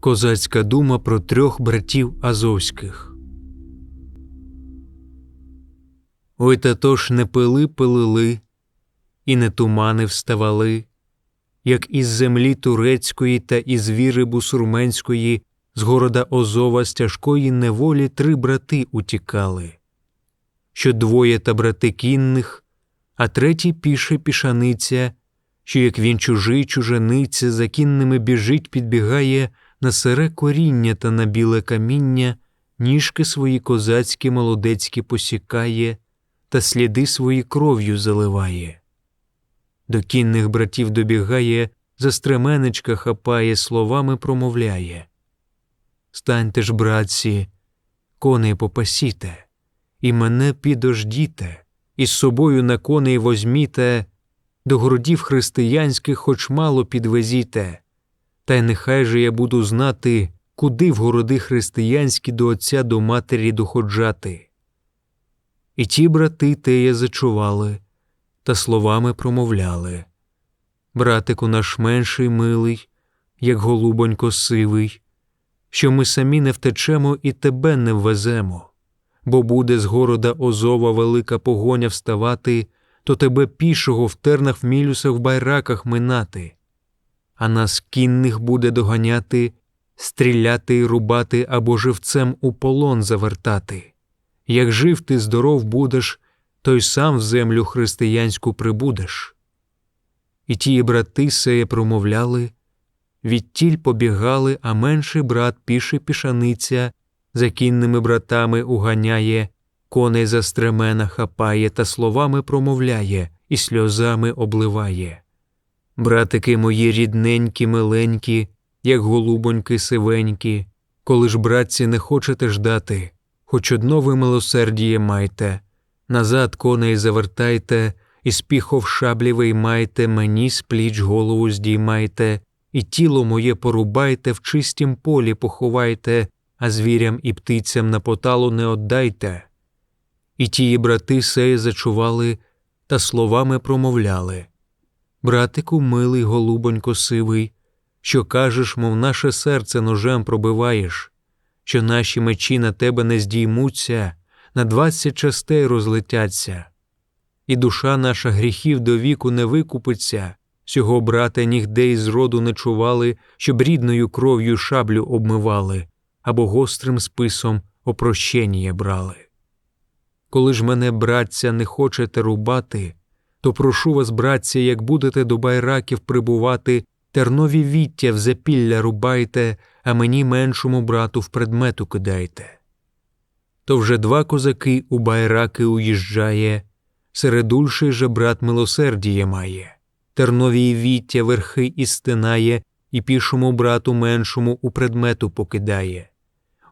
Козацька дума про трьох братів Азовських. Ой та не пили пилили, і не тумани вставали, як із землі турецької та із віри бусурменської, з города Озова з тяжкої неволі три брати утікали, що двоє та брати кінних, а третій піше пішаниця, що як він чужий чужениця за кінними біжить, підбігає на сире коріння та на біле каміння, ніжки свої козацькі молодецькі посікає та сліди свої кров'ю заливає. До кінних братів добігає, за стременечка хапає, словами промовляє. Станьте ж, братці, коней попасіте, і мене підождіте, і з собою на коней возьміте, до городів християнських хоч мало підвезіте, та й нехай же я буду знати, куди в городи християнські до отця до матері доходжати. І ті брати теє зачували, та словами промовляли. Братику наш менший милий, як голубонько сивий, що ми самі не втечемо і тебе не ввеземо, бо буде з города Озова велика погоня вставати, то тебе пішого в тернах в мілюсах в байраках минати, а нас кінних буде доганяти, стріляти рубати або живцем у полон завертати. Як жив ти здоров будеш, то й сам в землю християнську прибудеш. І ті брати сеє промовляли, відтіль побігали, а менший брат піше пішаниця, за кінними братами уганяє, коней за стремена хапає та словами промовляє і сльозами обливає. Братики мої рідненькі, миленькі, як голубоньки сивенькі, коли ж, братці, не хочете ждати, хоч одно ви милосердіє майте, назад коней завертайте, і спіхов шаблі виймайте, мені з пліч голову здіймайте, і тіло моє порубайте, в чистім полі поховайте, а звірям і птицям на поталу не отдайте. І тії брати сеє зачували та словами промовляли Братику, милий, голубонько сивий, що кажеш, мов наше серце ножем пробиваєш, що наші мечі на тебе не здіймуться, на двадцять частей розлетяться, і душа наша гріхів до віку не викупиться, сього брата нігде із роду не чували, щоб рідною кров'ю шаблю обмивали або гострим списом опрощення брали. Коли ж мене, братця, не хочете рубати, то прошу вас, братця, як будете до байраків прибувати, тернові віття в запілля рубайте, а мені меншому брату в предмету кидайте. То вже два козаки у байраки уїжджає, середульший же брат милосердіє має, тернові віття верхи і стинає, і пішому брату меншому у предмету покидає.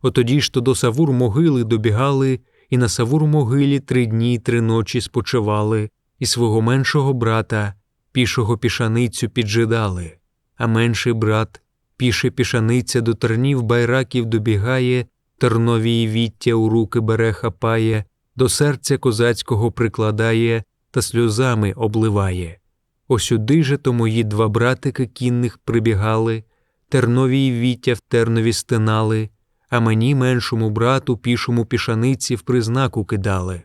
Отоді ж то до Савур могили добігали, і на Савур могилі три дні й три ночі спочивали, і свого меншого брата, пішого пішаницю піджидали, а менший брат, піше пішаниця до тернів байраків добігає, тернові віття у руки бере хапає, до серця козацького прикладає та сльозами обливає. Осюди же то мої два братики кінних прибігали, тернові віття в тернові стинали, а мені меншому брату пішому пішаниці в признаку кидали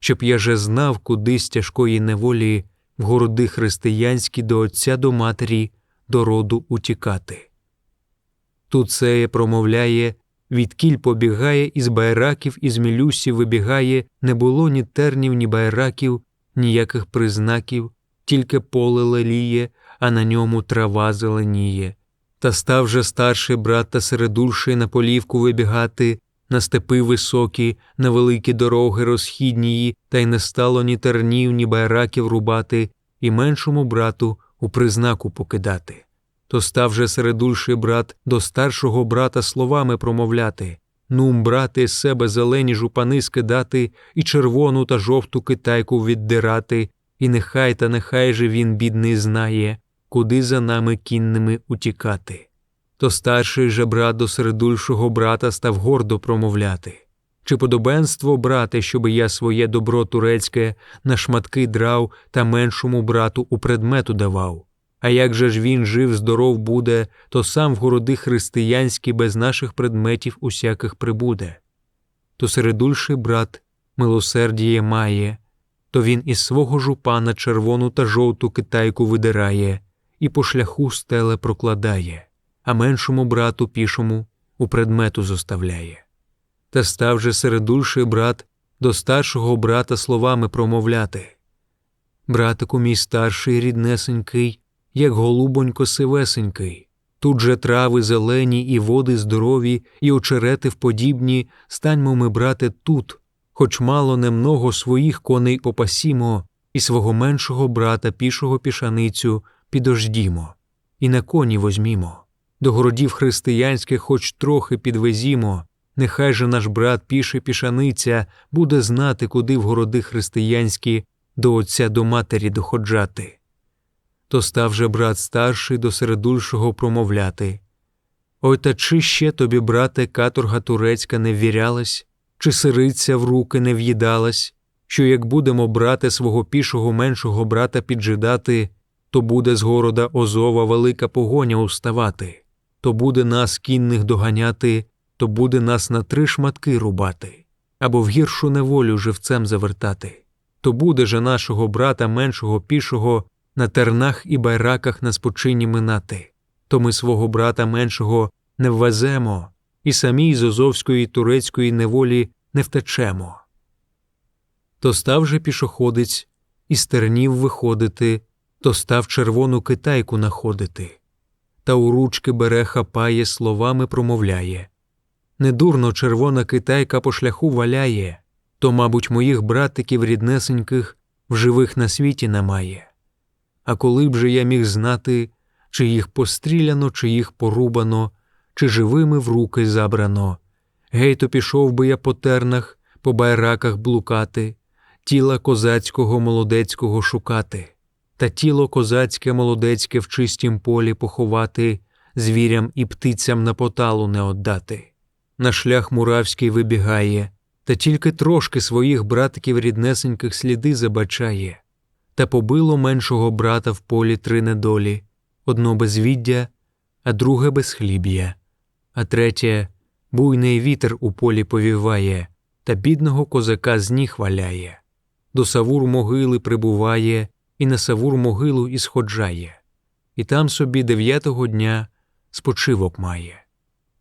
щоб я же знав, куди з тяжкої неволі в городи християнські до Отця до Матері, до роду утікати. Тут сеє промовляє, відкіль побігає, із байраків, із мілюсів вибігає, не було ні тернів, ні байраків, ніяких признаків, тільки поле леліє, а на ньому трава зеленіє. Та став же старший брат та середульший на полівку вибігати, на степи високі, на великі дороги розхіднії, та й не стало ні тернів, ні байраків рубати, і меншому брату у признаку покидати. То став же середульший брат до старшого брата словами промовляти Нум, брати, себе зелені жупани скидати, і червону та жовту китайку віддирати, і нехай та нехай же він, бідний, знає, куди за нами кінними утікати то старший же брат до середульшого брата став гордо промовляти. Чи подобенство, брате, щоби я своє добро турецьке на шматки драв та меншому брату у предмету давав, А як же ж він жив, здоров буде, то сам в городи християнські без наших предметів усяких прибуде. То середульший брат милосердіє має, то він із свого жупана червону та жовту китайку видирає і по шляху стеле прокладає, а меншому брату пішому у предмету зоставляє. Та став же середульший брат до старшого брата словами промовляти Братику мій старший ріднесенький, як голубонько сивесенький, тут же трави зелені, і води здорові, і очерети вподібні, станьмо ми, брате, тут, хоч мало немного своїх коней опасімо, і свого меншого брата пішого пішаницю підождімо, і на коні возьмімо. До городів християнських хоч трохи підвезімо, нехай же наш брат піше пішаниця буде знати, куди в городи християнські до отця до матері доходжати. То став же брат старший до середульшого промовляти. Ой, та чи ще тобі, брате, каторга турецька не ввірялась, чи сириця в руки не в'їдалась, що як будемо брати свого пішого меншого брата піджидати, то буде з города Озова велика погоня уставати, то буде нас кінних доганяти, то буде нас на три шматки рубати, або в гіршу неволю живцем завертати, то буде же нашого брата меншого пішого на тернах і байраках на спочині минати, то ми свого брата меншого не ввеземо, і самій з Озовської турецької неволі не втечемо. То став же пішоходець із тернів виходити, то став червону китайку находити, та у ручки бере хапає, словами промовляє. Недурно червона китайка по шляху валяє, то, мабуть, моїх братиків ріднесеньких в живих на світі немає. А коли б же я міг знати, чи їх постріляно, чи їх порубано, чи живими в руки забрано, гей, то пішов би я по тернах, по байраках блукати, тіла козацького молодецького шукати, та тіло козацьке молодецьке в чистім полі поховати, звірям і птицям на поталу не отдати. На шлях муравський вибігає, та тільки трошки своїх братиків ріднесеньких сліди забачає, та побило меншого брата в полі три недолі одно безвіддя, а друге безхліб'я, а третє буйний вітер у полі повіває, та бідного козака з ніг валяє, до савур могили прибуває, і на савур могилу і сходжає, і там собі дев'ятого дня спочивок має.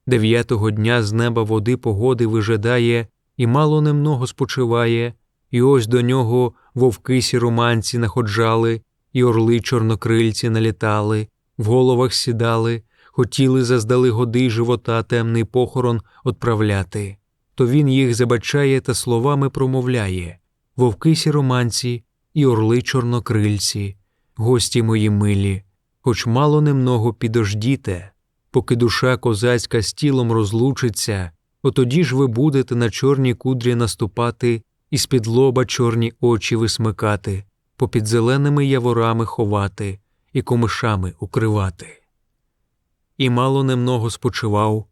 Дев'ятого дня з неба води погоди вижидає, і мало немного спочиває, і ось до нього вовки сіроманці находжали, і орли чорнокрильці налітали, в головах сідали, хотіли заздали годи живота темний похорон отправляти. То він їх забачає та словами промовляє вовки сіроманці і орли чорнокрильці, гості мої милі, хоч мало немного підождіте, поки душа козацька з тілом розлучиться, отоді ж ви будете на чорні кудрі наступати і з під лоба чорні очі висмикати, попід зеленими яворами ховати і комишами укривати. І мало немного спочивав,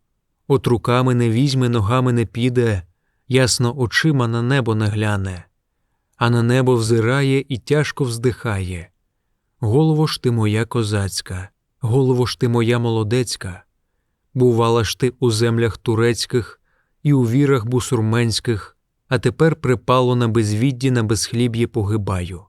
от руками не візьме, ногами не піде, ясно очима на небо не гляне, а на небо взирає і тяжко вздихає. Голово ж ти моя козацька, голово ж ти моя молодецька, бувала ж ти у землях турецьких і у вірах бусурменських, а тепер припало на безвідді на безхліб'ї погибаю.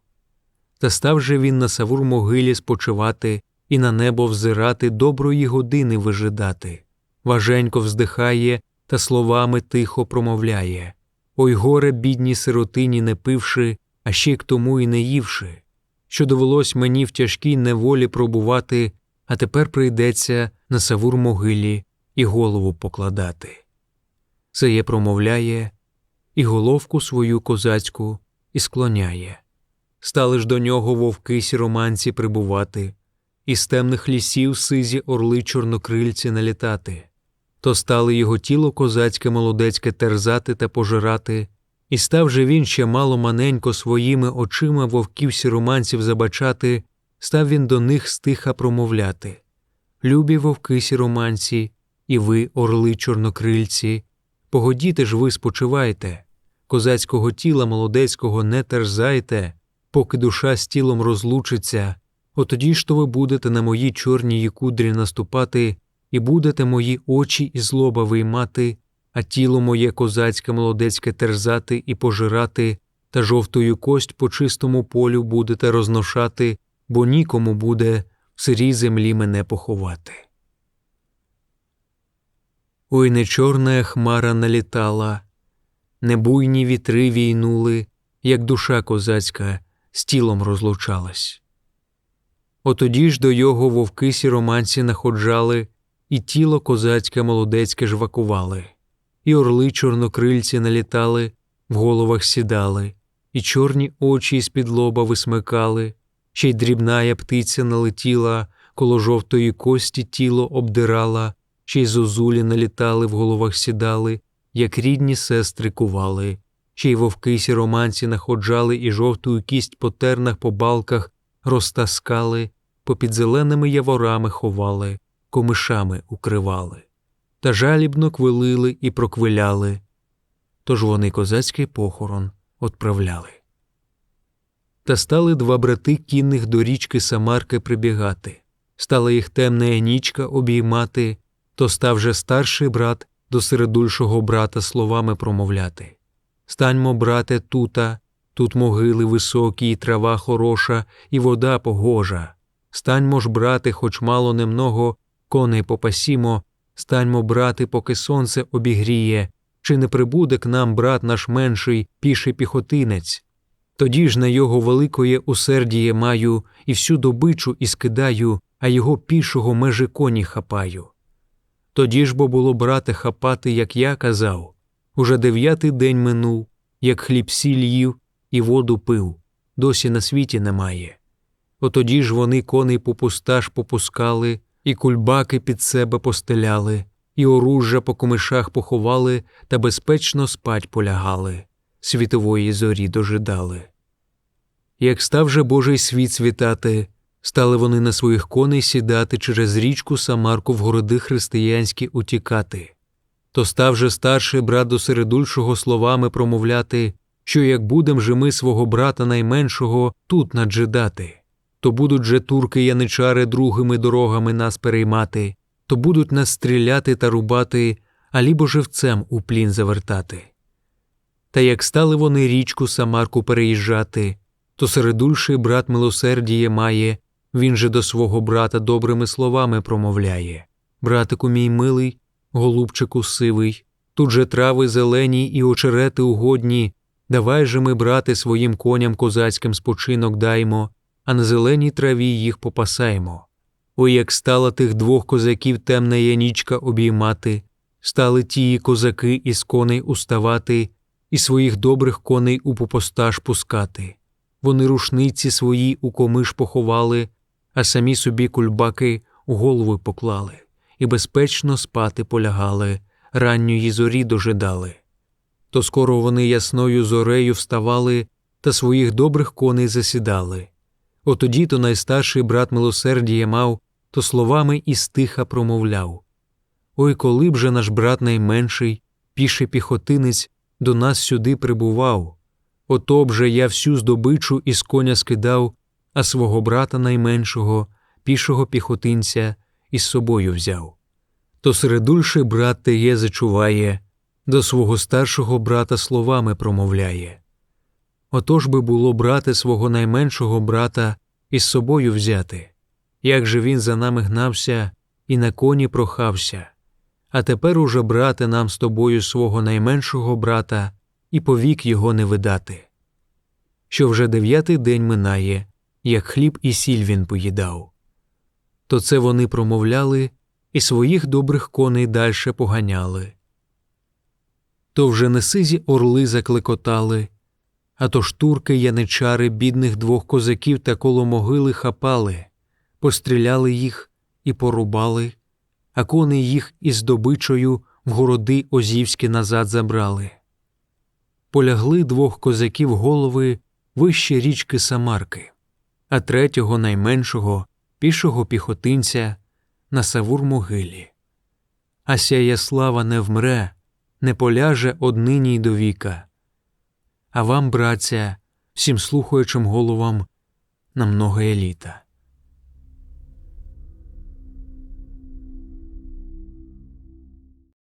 Та став же він на савур могилі спочивати і на небо взирати доброї години вижидати. Важенько вздихає та словами тихо промовляє Ой горе, бідній сиротині, не пивши, а ще й к тому і не ївши, що довелось мені в тяжкій неволі пробувати, а тепер прийдеться на савур могилі і голову покладати. Це є промовляє, і головку свою козацьку і склоняє. Стали ж до нього вовки сіроманці прибувати, із темних лісів сизі орли чорнокрильці налітати, то стали його тіло козацьке молодецьке терзати та пожирати, і став же він ще мало маненько своїми очима вовків сіроманців забачати, став він до них стиха промовляти. Любі вовки сіроманці, і ви, орли чорнокрильці, погодіте ж ви спочивайте, козацького тіла молодецького не терзайте поки душа з тілом розлучиться, Отоді ж то ви будете на мої чорні кудрі наступати, і будете мої очі і злоба виймати, а тіло моє козацьке молодецьке терзати і пожирати, та жовтою кость по чистому полю будете розношати, бо нікому буде в сирій землі мене поховати. Ой, не чорна хмара налітала, не буйні вітри війнули, як душа козацька з тілом розлучалась. Отоді ж до його вовки сіроманці находжали, і тіло козацьке молодецьке жвакували, і орли чорнокрильці налітали, в головах сідали, і чорні очі з під лоба висмикали, ще й дрібная птиця налетіла, коло жовтої кості тіло обдирала, ще й зозулі налітали, в головах сідали, як рідні сестри кували, ще й вовки сіроманці находжали, і жовтую кість по тернах, по балках розтаскали, попід зеленими яворами ховали, комишами укривали, та жалібно квилили і проквиляли. Тож вони козацький похорон отправляли. Та стали два брати кінних до річки Самарки прибігати, стала їх темна нічка обіймати, то став же старший брат до середульшого брата словами промовляти Станьмо, брате, тута, тут могили високі, і трава хороша, і вода погожа. Станьмо ж, брате, хоч мало немного, коней попасімо, станьмо, брати, поки сонце обігріє, чи не прибуде к нам брат наш менший, піший піхотинець. Тоді ж на його великоє усердіє маю, і всю добичу і скидаю, а його пішого межи коні хапаю. Тоді ж бо було брате хапати, як я казав. Уже дев'ятий день минув, як хліб сіль їв і воду пив, досі на світі немає. Отоді ж вони коней по пусташ попускали, і кульбаки під себе постеляли, і оружжя по комишах поховали та безпечно спать полягали, світової зорі дожидали. Як став же Божий світ світати, стали вони на своїх коней сідати через річку Самарку в городи християнські утікати. То став же старший брат до середульшого словами промовляти, що як будем же ми свого брата найменшого тут наджидати, то будуть же турки яничари другими дорогами нас переймати, то будуть нас стріляти та рубати, а лібо живцем у плін завертати. Та як стали вони річку Самарку переїжджати, то середульший брат милосердіє має, він же до свого брата добрими словами промовляє Братику мій милий, голубчику сивий, тут же трави зелені і очерети угодні, давай же ми, брати, своїм коням козацьким спочинок даймо, а на зеленій траві їх попасаймо. Ой, як стала тих двох козаків темна янічка обіймати, стали тії козаки із коней уставати, і своїх добрих коней у попостаж пускати. Вони рушниці свої у комиш поховали, а самі собі кульбаки у голови поклали і безпечно спати полягали, ранньої зорі дожидали. То скоро вони ясною зорею вставали та своїх добрих коней засідали. Отоді то найстарший брат милосердія мав, то словами і стиха промовляв Ой, коли б же наш брат найменший, піший піхотинець, до нас сюди прибував. Ото б же я всю здобичу із коня скидав, а свого брата найменшого, пішого піхотинця, із собою взяв. То середульший брат теє зачуває, до свого старшого брата словами промовляє. Отож би було брати свого найменшого брата із собою взяти, як же він за нами гнався і на коні прохався, а тепер уже брати нам з тобою свого найменшого брата і повік його не видати. Що вже дев'ятий день минає, як хліб і сіль він поїдав. То це вони промовляли і своїх добрих коней дальше поганяли. То вже не сизі орли заклекотали, а то штурки яничари бідних двох козаків та коло могили хапали, постріляли їх і порубали, а коней їх із добичою в городи Озівські назад забрали. Полягли двох козаків голови вище річки Самарки, а третього найменшого пішого піхотинця на Савур могилі. А сяя слава не вмре, не поляже однині й до віка. А вам, браття, всім слухаючим головам на многое літа.